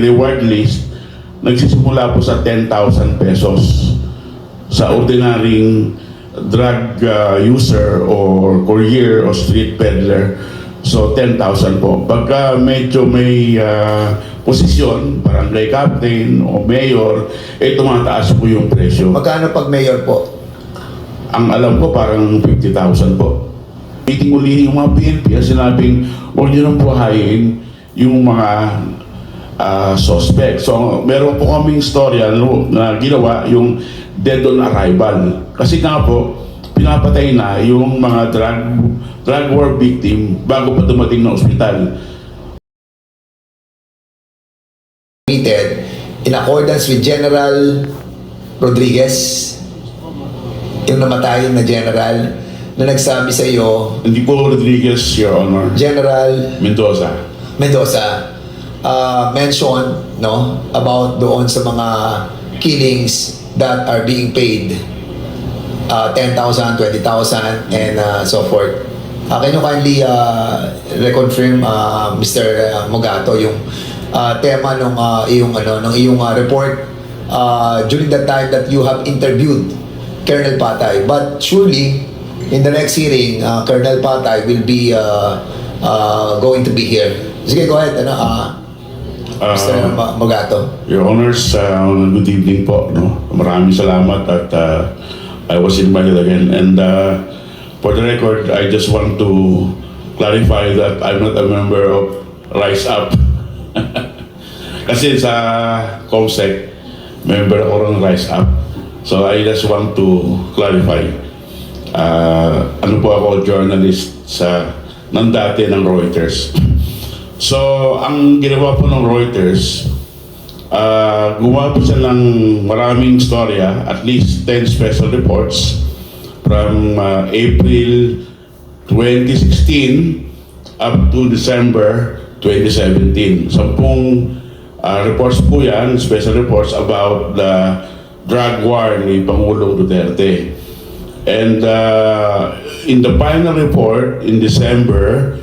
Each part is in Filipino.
reward list nagsisimula po sa 10,000 pesos sa ordinaryong drug uh, user or courier or street peddler. So 10,000 po. Pagka medyo may uh, posisyon, barangay captain o mayor, eh tumataas po yung presyo. Magkano pag mayor po? Ang alam ko parang 50,000 po. Meeting uli yung mga PNP ang sinabing huwag nyo nang buhayin yung mga ah, suspect. So meron po kaming storya na ginawa yung dead on arrival. Kasi nga po, pinapatay na yung mga drug, drug war victim bago pa dumating na ospital. Committed in accordance with General Rodriguez, yung namatayin na general, na nagsabi sa iyo, Hindi po Rodriguez, Your Honor. General Mendoza. Mendoza, uh, mention no, about doon sa mga killings that are being paid uh, 10,000, 20,000 and uh, so forth. Uh, can you kindly uh, reconfirm uh, Mr. Mogato yung uh, tema ng uh, iyong ano ng iyong uh, report uh, during the time that you have interviewed Colonel Patay but surely in the next hearing uh, Colonel Patay will be uh, uh, going to be here sige go ahead ano uh, Ah, Mr. Ma- Mogato Your Honors, uh, good evening po. No? Maraming salamat at uh, I was invited again. And uh, for the record, I just want to clarify that I'm not a member of Rise Up. Kasi sa COMSEC, member ako ng Rise Up. So I just want to clarify. Uh, ano po ako, journalist sa nandati ng Reuters. So, ang ginawa po ng Reuters, ah gumawa po siya ng maraming storya, at least 10 special reports from ah, April 2016 up to December 2017. Sampung ah, reports po yan, special reports about the drug war ni Pangulong Duterte. And uh, in the final report in December,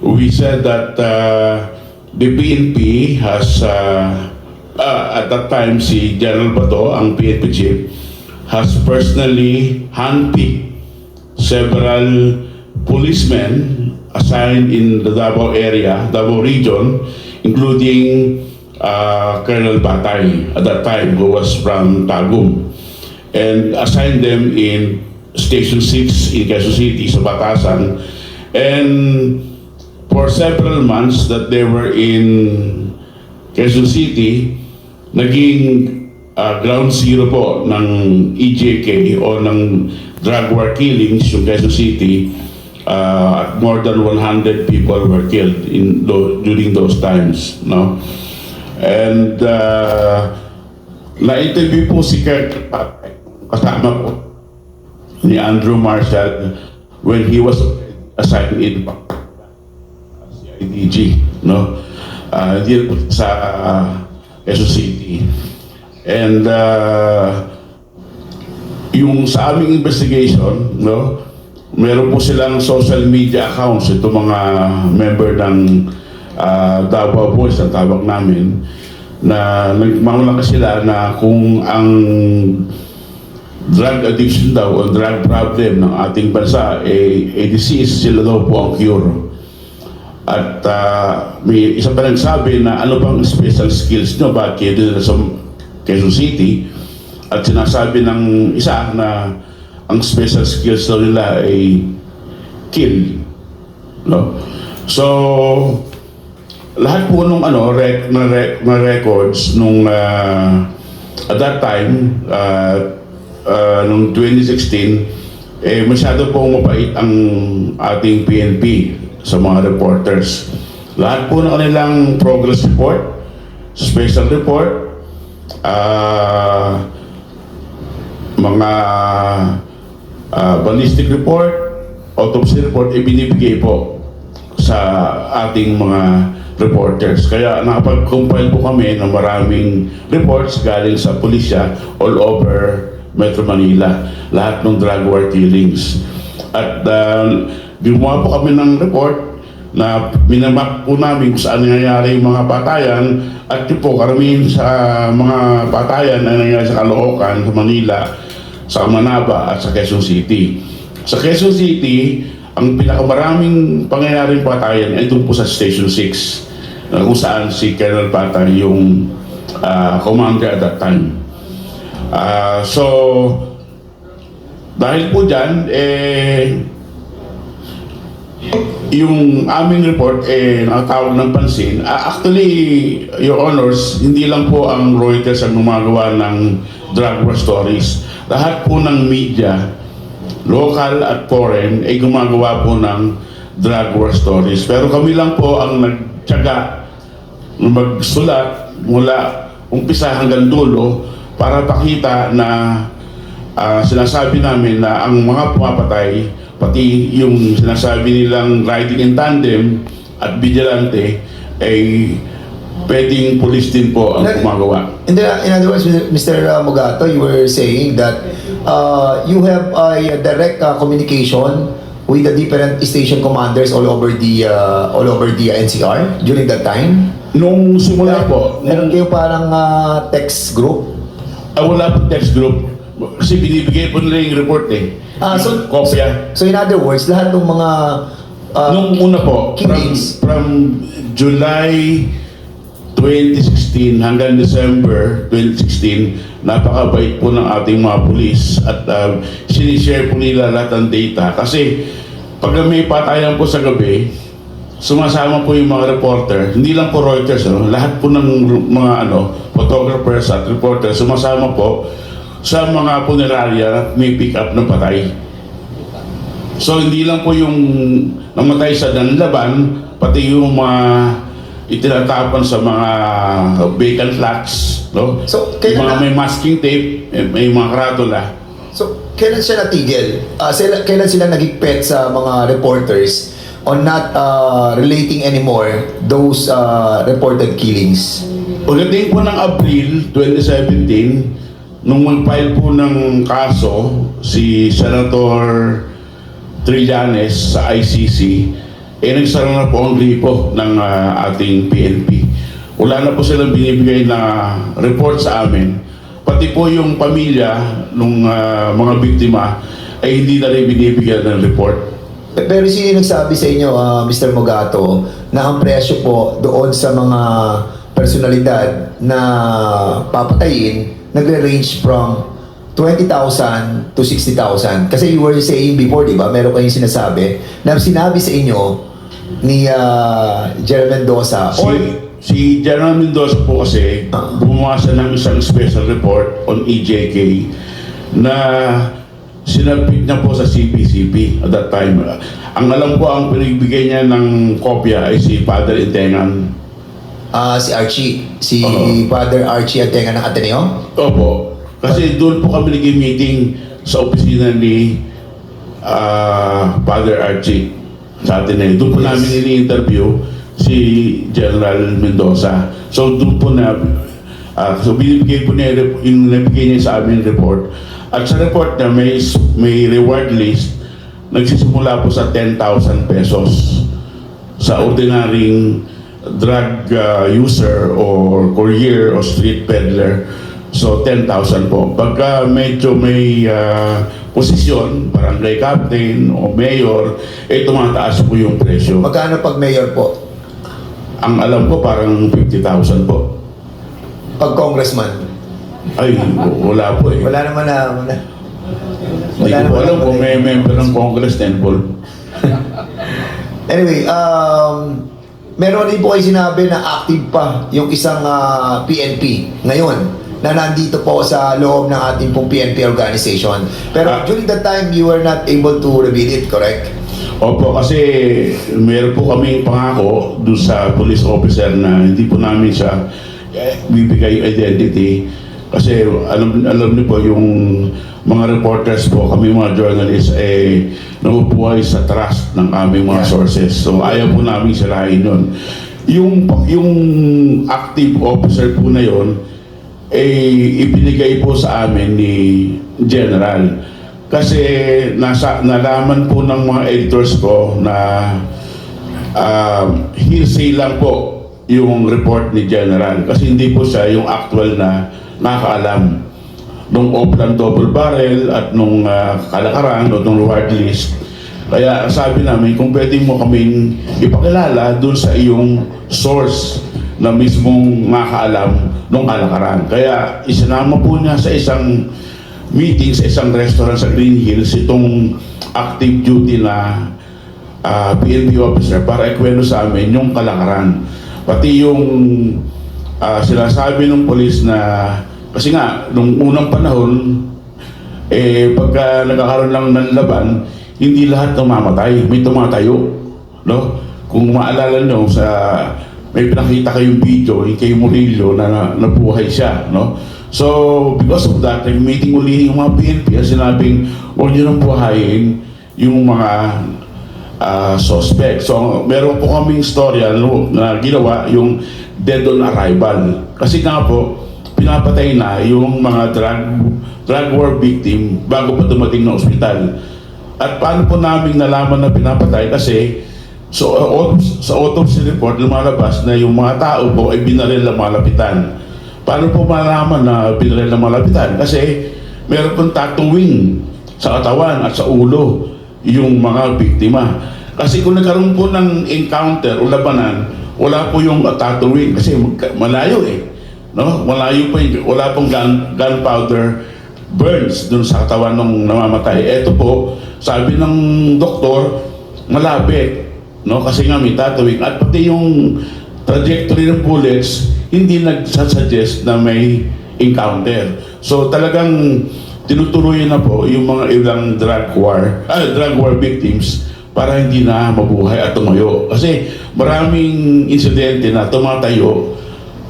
we said that uh, the PNP has, uh, uh, at that time, si General Bato, ang PNP chief, has personally handpicked several policemen assigned in the Davao area, Davao region, including uh, Colonel Batay at that time, who was from Tagum, and assigned them in Station 6 in Quezon City, sa Batasan, and for several months that they were in Quezon City, naging uh, ground zero po ng EJK o ng drug war killings yung Quezon City. Uh, more than 100 people were killed in tho- during those times, no? And uh, na-interview po si Patay, kasama po ni Andrew Marshall when he was assigned in IDG, no? Uh, hindi po sa uh, Quezon City. And uh, yung sa aming investigation, no, meron po silang social media accounts, ito mga member ng uh, Davao Boys, ang tawag namin, na nagmamulaka sila na kung ang drug addiction daw o drug problem ng ating bansa eh, eh disease sila daw po ang cure. At ah, may isa pa nagsabi na ano bang special skills nyo, bakit dito sa Quezon City? At sinasabi ng isa na ang special skills nila ay kill. No? So, lahat po nung ano, rec, na, rec, na records nung ah, at that time, uh, uh, nung 2016, eh, masyado pong mapait ang ating PNP sa mga reporters. Lahat po ng kanilang progress report, special report, ah, mga ah, ballistic report, autopsy report, ibinibigay po sa ating mga reporters. Kaya nakapag-compile po kami ng maraming reports galing sa pulisya all over Metro Manila. Lahat ng drug war killings. At uh, gumawa po kami ng report na minamap po namin kung saan nangyayari yung mga patayan at yun po karamihan sa mga patayan na nangyayari sa Caloocan, sa Manila, sa Manaba at sa Quezon City. Sa Quezon City, ang pinakamaraming pangyayaring patayan ay doon po sa Station 6 na kung saan si Colonel Patay yung ah, commander at that time. Ah, so, dahil po dyan, eh, yung aming report, eh, nakatawag ng pansin. Ah, actually, Your Honors, hindi lang po ang Reuters ang gumagawa ng drug war stories. Lahat po ng media, local at foreign, ay gumagawa po ng drug war stories. Pero kami lang po ang nagtyaga na magsulat mula umpisa hanggang dulo para pakita na ah, sinasabi namin na ang mga pumapatay, pati yung sinasabi nilang riding in tandem at vigilante, ay pwedeng police din po ang gumagawa. In, the, in other words, Mr. Mugato, you were saying that uh, you have a direct uh, communication with the different station commanders all over the uh, all over the NCR during that time. Nung simula po, Meron kayo parang uh, text group. ah, wala po text group, kasi binibigay po nila yung report eh. Ah, so- Kopya. So in other words, lahat ng mga uh, Nung una po, from, Killings. from July 2016 hanggang December 2016, napakabait po ng ating mga pulis at uh, sinishare po nila lahat ng data. Kasi pag may patayan po sa gabi, sumasama po yung mga reporter, hindi lang po Reuters, ano, lahat po ng mga ano, photographers at reporters, sumasama po sa mga punerarya may pick up ng patay. So hindi lang po yung namatay sa danlaban, pati yung mga itinatapon sa mga vacant lots, no? So, yung kailan mga na- may masking tape, eh, may mga karatula. So, kailan siya natigil? Ah, sila, kailan sila nagigpet sa mga reporters on not uh, relating anymore those uh, reported killings? Pagdating po ng April 2017, nung mag-file po ng kaso si Senator Trillanes sa ICC, eh nagsara na po ang gripo ng ah, ating PNP. Wala na po silang binibigay na report sa amin. Pati po yung pamilya ng mga biktima ay hindi na rin binibigyan ng report. Pe- Pero sino nagsabi sa inyo, ah, Mr. Mogato, na ang presyo po doon sa mga personalidad na papatayin nagre-range from 20,000 to 60,000? Kasi you were saying before, di ba, meron kayong sinasabi na sinabi sa inyo ni uh, Jerry Mendoza Si, or si General Mendoza po kasi Ah. gumawa siya ng isang special report on EJK na sinabit niya po sa CPCP at that time. Ang alam ko, ang pinagbigay niya ng kopya ay si Father Intengan. Ah, si Archie, si Oo. Father Archie Atenga ng Ateneo? Opo. Kasi doon po kami nag-meeting sa opisina ni ah, Father Archie sa Ateneo. Doon po Yes. namin ini-interview si General Mendoza. So doon po na ah, so binibigay po niya yung nabigay niya sa amin report. At sa report niya may may reward list nagsisimula po sa 10,000 pesos sa ordinaryong drug uh, user or courier or street peddler. So 10,000 po. Pagka medyo may uh, posisyon, barangay captain o mayor, eh tumataas po yung presyo. Magkano pag mayor po? Ang alam ko parang 50,000 po. Pag congressman? Ay, wala po eh. Wala naman na... Wala, Hindi ko alam kung may member ng Congress na involved. Anyway, um, meron din po kayo sinabi na active pa yung isang ah, PNP ngayon na nandito po sa loob ng ating pong PNP organization. Pero Ah. during that time, you were not able to reveal it, correct? Opo, kasi meron po kaming pangako doon sa police officer na hindi po namin siya eh, bibigay identity. Kasi alam, alam niyo po yung mga reporters po, kami mga journalists, eh, nabubuhay sa trust ng aming mga Yeah. sources. So ayaw po namin sirahin yun. Yung, yung active officer po na yun, eh, ibinigay po sa amin ni General. Kasi nasa, nalaman po ng mga editors ko na um, hearsay lang po yung report ni General kasi hindi po siya yung actual na nakakaalam nung Oplan double barrel at nung uh, kalakaran o nung reward list. Kaya sabi namin, kung pwede mo kaming ipakilala dun sa iyong source na mismong nakakaalam nung kalakaran. Kaya isinama po niya sa isang meeting sa isang restaurant sa Green Hills itong active duty na ah, PNP officer para ikwento sa amin yung kalakaran. Pati yung ah, sinasabi ng polis na kasi nga nung unang panahon eh pagka nagkakaroon lang ng laban hindi lahat namamatay may tumatayo no kung maalala nyo sa may pinakita kayong video yung kay Murillo na, na nabuhay siya no so because of that nag meeting uli yung mga PNP at sinabing huwag nyo nang buhayin yung mga ah, suspect. So, meron po kaming storya no, na ginawa yung dead on arrival. Kasi nga po, pinapatay na yung mga drug, drug war victim bago pa dumating na ospital. At paano po namin nalaman na pinapatay? Kasi so, uh, sa autopsy report lumalabas na yung mga tao po ay binaril ng malapitan. Paano po malaman na binaril ng malapitan? Kasi meron pong tattooing sa katawan at sa ulo yung mga biktima. Kasi kung nagkaroon po ng encounter o labanan, wala po yung tattooing kasi malayo eh. No? Malayo yung, wala pong gun, gunpowder burns dun sa katawan ng namamatay. Ito po, sabi ng doktor, malapit. No? Kasi nga may tattooing. At pati yung trajectory ng bullets, hindi nagsasuggest na may encounter. So talagang tinutuloy na po yung mga ilang drug war, ah, drug war victims para hindi na mabuhay at tumayo. Kasi maraming insidente na tumatayo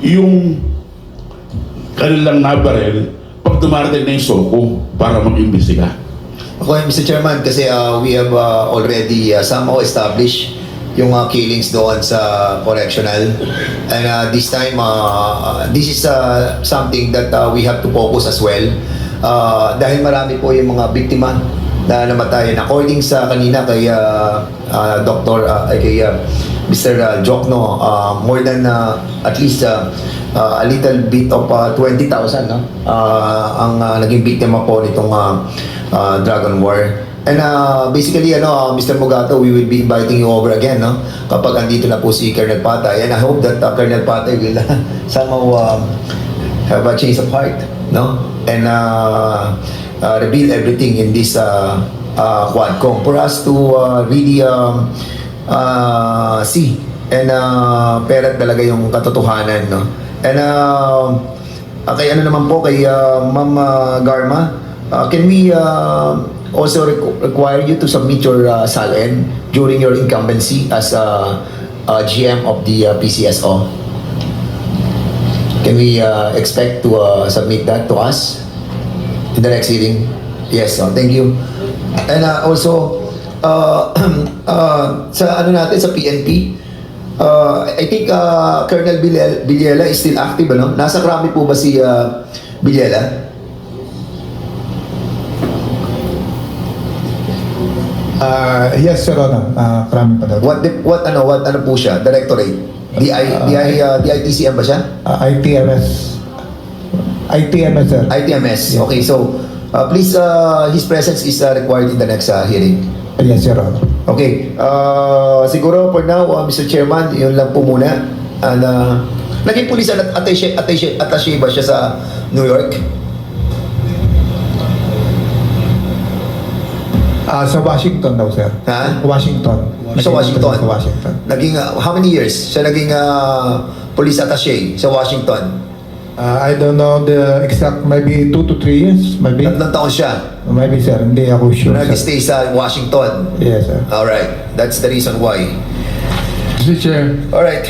yung kanilang nabarel pag dumarating na yung soko para mag-imbestiga. Ako, Mr. Chairman, kasi uh, we have uh, already uh, somehow established yung uh, killings doon sa correctional. And uh, this time, uh, this is uh, something that uh, we have to focus as well. Uh, dahil marami po yung mga biktima na namatay. And according sa kanina kay uh, uh, Dr. Uh, ay kay uh, Mr. Uh, Jokno, uh, more than uh, at least uh, uh, a little bit of uh, 20,000 no? uh, ang uh, naging biktima po nitong uh, uh, Dragon War. And uh, basically, ano, uh, Mr. Mugato, we will be inviting you over again, no? Kapag andito na po si Colonel Patay. And I hope that uh, Colonel Patay will uh, somehow um, have a change of heart, no? And uh, uh, reveal everything in this uh, uh, Quadcom for us to uh, really um, uh, see and uh, pera talaga yung katotohanan, no? And uh, kay ano naman po, kay uh, Ma'am uh, Garma, uh, can we uh, also requ- require you to submit your uh, SALN during your incumbency as uh, uh, GM of the uh, PCSO? Can we uh, expect to uh, submit that to us in the next hearing? Yes, uh, thank you. And uh, also, uh, uh, sa ano natin, sa PNP, uh, I think uh, Colonel Villela is still active, ano? Nasa krami po ba si uh? Uh, yes, Your Honor. Uh, karami pa daw. What, di- what, ano, what, ano po siya? Directorate? DI, DI, uh, DITCM ba siya? Uh, ITMS. ITMS, sir. ITMS. Okay, so, uh, please, uh, his presence is uh, required in the next uh, hearing. Yes, Your Honor. Okay, uh, siguro for now, uh, Mr. Chairman, yun lang po muna. And, uh, naging pulis at attache, attache, attache ba siya sa New York? Uh, sa Washington daw, sir. Ha? Washington. Sa Naging Washington? Sa Washington. Naging, uh, how many years? Siya naging uh, police attache sa Washington. Uh, I don't know the exact, maybe two to three years, maybe. Tatlong taon siya. Maybe, sir. Hindi ako sure, sir. Nag-stay sa Washington. Yes, sir. Alright, that's the reason why. Mr. Chair, Alright,